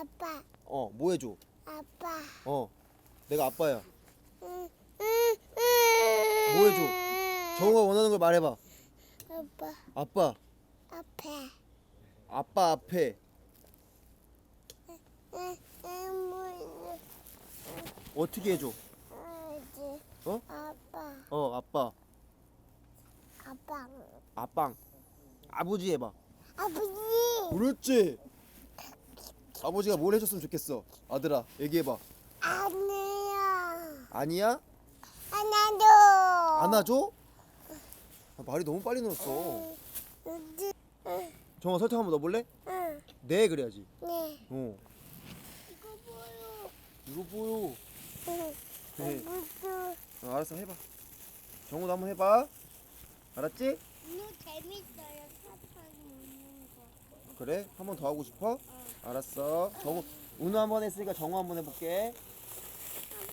아빠, 어, 뭐 해줘? 아빠. 어, 내가 아빠야. 응, 응, 응. 뭐 해줘? 정우가 원하는 걸 말해봐. 아빠, 아빠, 앞에. 아빠 앞에 응, 응, 뭐, 어떻게 해줘? 어? 아빠, 어, 아빠, 아빠. 아빵, 아버지 해봐. 아버지. 그렇지. 아버지가 뭘 해줬으면 좋겠어. 아들아, 얘기해봐. 아니야. 아니야? 하나도. 안아줘? 아, 말이 너무 빨리 늘었어. 응, 정아 설탕 한번 넣어볼래? 응, 네 그래야지. 네. 어. 이거 보여. 이거 보여. 응. 네. 어, 알았어 해봐. 정우도 한번 해봐. 알았지? 너무 재밌어요. 사탕. 그래? 한 번 더 하고 싶어? 알았어. 정우 은우 한 번 했으니까 정우 한 번 해볼게.